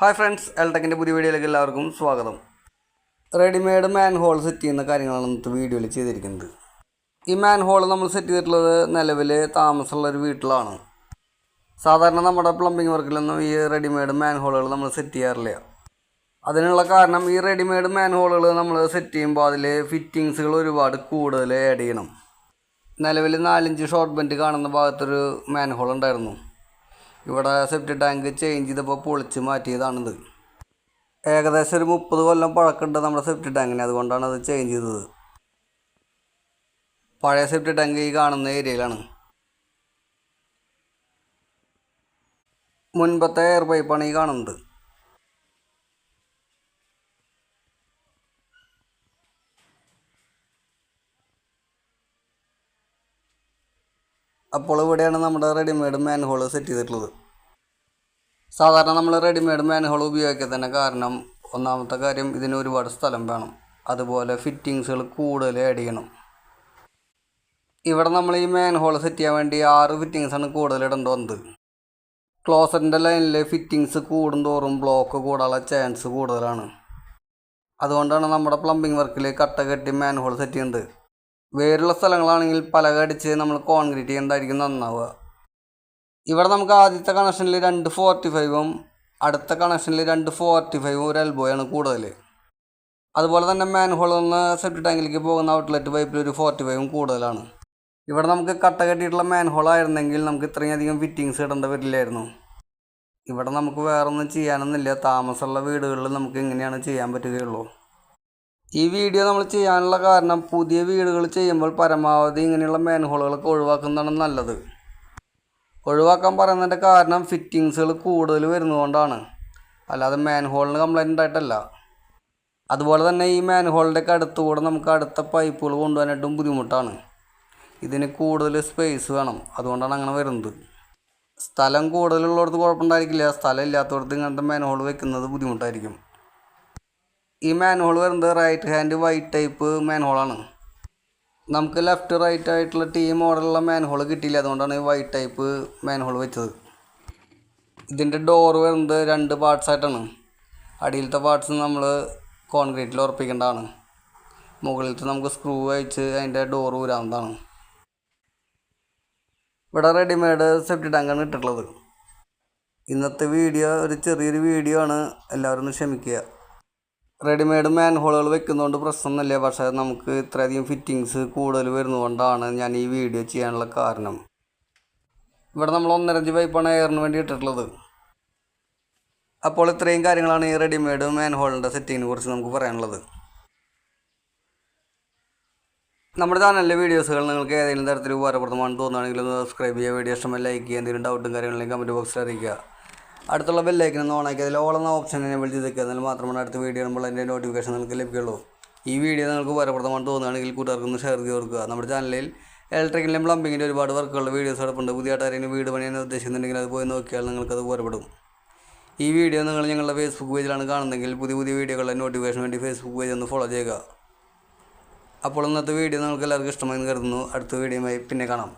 Hi friends എൽടെക്കിന്റെ പുതിയ വീഡിയോയിലേക്ക് എല്ലാവർക്കും സ്വാഗതം. റെഡിമെയ്ഡ് മാൻ ഹോൾ സെറ്റ് ചെയ്യുന്ന കാര്യങ്ങളാണ് ഇന്നത്തെ വീഡിയോയിൽ ചെയ്തിരിക്കുന്നത്. ഈ മാൻ ഹോൾ നമ്മൾ സെറ്റ് ചെയ്തിട്ടുള്ളത് നിലവിൽ താമസമുള്ള ഒരു വീട്ടിലാണ്. സാധാരണ നമ്മുടെ പ്ലംബിംഗ് വർക്കിലൊന്നും ഈ റെഡിമെയ്ഡ് മാൻ ഹോളുകൾ നമ്മൾ സെറ്റ് ചെയ്യാറില്ല. അതിനുള്ള കാരണം ഈ റെഡിമെയ്ഡ് മാൻ ഹോളുകൾ നമ്മൾ സെറ്റ് ചെയ്യുമ്പോൾ അതിൽ ഫിറ്റിങ്സുകൾ ഒരുപാട് കൂടുതൽ ആഡ് ചെയ്യണം. നിലവിൽ നാലിഞ്ച് ഷോർട്ട് ബെൻഡ് കാണുന്ന ഭാഗത്തൊരു മാൻ ഹോൾ ഉണ്ടായിരുന്നു. ഇവിടെ സെപ്റ്റി ടാങ്ക് ചേഞ്ച് ചെയ്തപ്പോൾ പൊളിച്ച് മാറ്റിയതാണിത്. ഏകദേശം ഒരു മുപ്പത് കൊല്ലം പഴക്കമുണ്ട് നമ്മുടെ സെപ്റ്റി ടാങ്കിന് അതുകൊണ്ടാണ് അത് ചേഞ്ച് ചെയ്തത്. പഴയ സെപ്റ്റി ടാങ്ക് ഈ കാണുന്ന ഏരിയയിലാണ് മുൻപത്തെ എയർ പൈപ്പാണ് ഈ കാണുന്നത്. അപ്പോൾ ഇവിടെയാണ് നമ്മുടെ റെഡിമെയ്ഡ് മാൻഹോൾ സെറ്റ് ചെയ്തിട്ടുള്ളത്. സാധാരണ നമ്മൾ റെഡിമെയ്ഡ് മാൻഹോൾ ഉപയോഗിക്കാൻ തന്നെ കാരണം ഒന്നാമത്തെ കാര്യം ഇതിന് ഒരുപാട് സ്ഥലം വേണം. അതുപോലെ ഫിറ്റിങ്സുകൾ കൂടുതൽ ആഡ് ചെയ്യണം. ഇവിടെ നമ്മൾ ഈ മാൻഹോൾ സെറ്റ് ചെയ്യാൻ വേണ്ടി ആറ് ഫിറ്റിങ്സാണ് കൂടുതൽ ഇടേണ്ടി വന്നത്. ക്ലോസറ്റിന്റെ ലൈനിൽ ഫിറ്റിങ്സ് കൂടുന്തോറും ബ്ലോക്ക് കൂടാനുള്ള ചാൻസ് കൂടുതലാണ്. അതുകൊണ്ടാണ് നമ്മുടെ പ്ലംബിംഗ് വർക്കിൽ കട്ട കെട്ടി മാൻഹോൾ സെറ്റ് ചെയ്യുന്നത്. വേറുള്ള സ്ഥലങ്ങളാണെങ്കിൽ പലക അടിച്ച് നമ്മൾ കോൺക്രീറ്റ് ചെയ്യുന്നതായിരിക്കും നന്നാവുക. ഇവിടെ നമുക്ക് ആദ്യത്തെ കണക്ഷനിൽ രണ്ട് ഫോർട്ടി ഫൈവും അടുത്ത കണക്ഷനിൽ രണ്ട് ഫോർട്ടി ഫൈവും ഒരു എൽബോയാണ് കൂടുതൽ. അതുപോലെ തന്നെ മാൻഹോളിൽ നിന്ന് സെപ്റ്റ് ടാങ്കിലേക്ക് പോകുന്ന ഔട്ട്ലെറ്റ് പൈപ്പിൽ ഒരു ഫോർട്ടി ഫൈവും കൂടുതലാണ്. ഇവിടെ നമുക്ക് കട്ട കെട്ടിയിട്ടുള്ള മാൻഹോൾ ആയിരുന്നെങ്കിൽ നമുക്ക് ഇത്രയും അധികം ഫിറ്റിങ്സ് ഇടേണ്ട വരില്ലായിരുന്നു. ഇവിടെ നമുക്ക് വേറൊന്നും ചെയ്യാനൊന്നുമില്ല. താമസമുള്ള വീടുകളിൽ നമുക്ക് എങ്ങനെയാണ് ചെയ്യാൻ പറ്റുകയുള്ളൂ. ഈ വീഡിയോ നമ്മൾ ചെയ്യാനുള്ള കാരണം പുതിയ വീടുകൾ ചെയ്യുമ്പോൾ പരമാവധി ഇങ്ങനെയുള്ള മാൻഹോളുകളൊക്കെ ഒഴിവാക്കുന്നതാണ് നല്ലത്. ഒഴിവാക്കാൻ പറയുന്നതിന്റെ കാരണം ഫിറ്റിങ്സുകൾ കൂടുതൽ വരുന്നതുകൊണ്ടാണ്. അല്ലാതെ മാൻഹോളിന് കംപ്ലൈന്റ് ഉണ്ടായിട്ടല്ല അതുപോലെ തന്നെ ഈ മാൻഹോളിന്റെയൊക്കെ അടുത്തുകൂടെ നമുക്ക് അടുത്ത പൈപ്പുകൾ കൊണ്ടുപോകാനായിട്ടും ബുദ്ധിമുട്ടാണ്. ഇതിന് കൂടുതൽ സ്പേസ് വേണം. അതുകൊണ്ടാണ് അങ്ങനെ വരുന്നത്. സ്ഥലം കൂടുതലുള്ളിടത്ത് കുഴപ്പമുണ്ടായിരിക്കില്ല. സ്ഥലം ഇല്ലാത്തടത്ത് ഇങ്ങനത്തെ മാൻഹോൾ വെക്കുന്നത് ബുദ്ധിമുട്ടായിരിക്കും. ഈ മാൻ വരുന്നത് right hand white type man നമുക്ക് ലെഫ്റ്റ് റൈറ്റ് ആയിട്ടുള്ള ടീ മോഡലുള്ള മാൻ ഹോൾ കിട്ടിയില്ല. അതുകൊണ്ടാണ് ഈ വൈറ്റ് ടൈപ്പ് മാൻ ഹോൾ വെച്ചത്. ഇതിന്റെ ഡോർ വരുന്നത് രണ്ട് പാർട്സ് ആയിട്ടാണ്. അടിയിലത്തെ പാർട്സ് നമ്മൾ കോൺക്രീറ്റിൽ ഉറപ്പിക്കേണ്ടതാണ്. മുകളിലത്തെ നമുക്ക് സ്ക്രൂ അയച്ച് അതിന്റെ ഡോർ ഊരാവുന്നതാണ്. ഇവിടെ റെഡിമെയ്ഡ് സെഫ്റ്റി ടാങ്കാണ് ഇട്ടിട്ടുള്ളത്. ഇന്നത്തെ വീഡിയോ ഒരു ചെറിയൊരു വീഡിയോ ആണ്. എല്ലാവരും ക്ഷമിക്കുക. റെഡിമെയ്ഡ് മാൻ ഹോളുകൾ വെക്കുന്നതുകൊണ്ട് പ്രശ്നമൊന്നുമില്ല പക്ഷേ നമുക്ക് ഇത്രയധികം ഫിറ്റിങ്സ് കൂടുതൽ വരുന്നതുകൊണ്ടാണ് ഞാൻ ഈ വീഡിയോ ചെയ്യാനുള്ള കാരണം. ഇവിടെ നമ്മൾ ഒന്നരഞ്ച് പൈപ്പാണ് എയറിന് വേണ്ടി ഇട്ടിട്ടുള്ളത്. അപ്പോൾ ഇത്രയും കാര്യങ്ങളാണ് ഈ റെഡിമെയ്ഡ് മാൻ ഹോളിന്റെ സെറ്റിങ്ങിനെ കുറിച്ച് നമുക്ക് പറയാനുള്ളത്. നമ്മുടെ ചാനലിലെ വീഡിയോസുകൾ നിങ്ങൾക്ക് ഏതെങ്കിലും തരത്തിൽ ഉപകാരപ്രദമാണെന്ന് തോന്നുകയാണെങ്കിൽ സബ്സ്ക്രൈബ് ചെയ്യുക വീഡിയോ ഇഷ്ടമല്ല ലൈക്ക് ചെയ്യുക എന്തെങ്കിലും ഡൗട്ടും കാര്യങ്ങളെങ്കിലും കമന്റ് ബോക്സിൽ അറിയിക്കുക. അടുത്തുള്ള ബെല്ലൈക്കൻ ഒന്ന് ഓണാക്കി. അതിൽ ഓൾ എന്ന ഓപ്ഷൻ എനേബിൾ ചെയ്ത് നിൽക്കുക എന്നാൽ മാത്രമാണ് അടുത്ത വീഡിയോ നമ്മൾ അതിന്റെ നോട്ടിഫിക്കേഷൻ നിങ്ങൾക്ക് ലഭിക്കുള്ളൂ ഈ വീഡിയോ നിങ്ങൾക്ക് ഉപകാരപ്രദമാണ് തോന്നുകയാണെങ്കിൽ കൂട്ടുകാർക്കൊന്ന് ഷെയർ ചെയ്ത് കൊടുക്കുക. നമ്മുടെ ചാനലിൽ ഇലക്ട്രിക്കലിന്റെ പ്ലംബിങ്ങിന്റെ ഒരുപാട് വർക്കുകളുടെ വീഡിയോസ് കിടപ്പുണ്ട് പുതിയതായിട്ട് ആരെങ്കിലും വീട് പണിയാൻ ഉദ്ദേശിക്കുന്നുണ്ടെങ്കിൽ അത് പോയി നോക്കിയാൽ നിങ്ങൾക്ക് അത് ഉപകാരപ്പെടും. ഈ വീഡിയോ നിങ്ങൾ ഞങ്ങളുടെ ഫേസ്ബുക്ക് പേജിലാണ് കാണുന്നതെങ്കിൽ പുതിയ പുതിയ വീഡിയോകളുടെ നോട്ടിഫിക്കേഷൻ വേണ്ടി ഫേസ്ബുക്ക് പേജ് ഒന്ന് ഫോളോ ചെയ്യുക. അപ്പോൾ ഇന്നത്തെ വീഡിയോ നിങ്ങൾക്ക് എല്ലാവർക്കും ഇഷ്ടമായി കരുതുന്നു. അടുത്ത വീഡിയോയുമായി പിന്നെ കാണാം.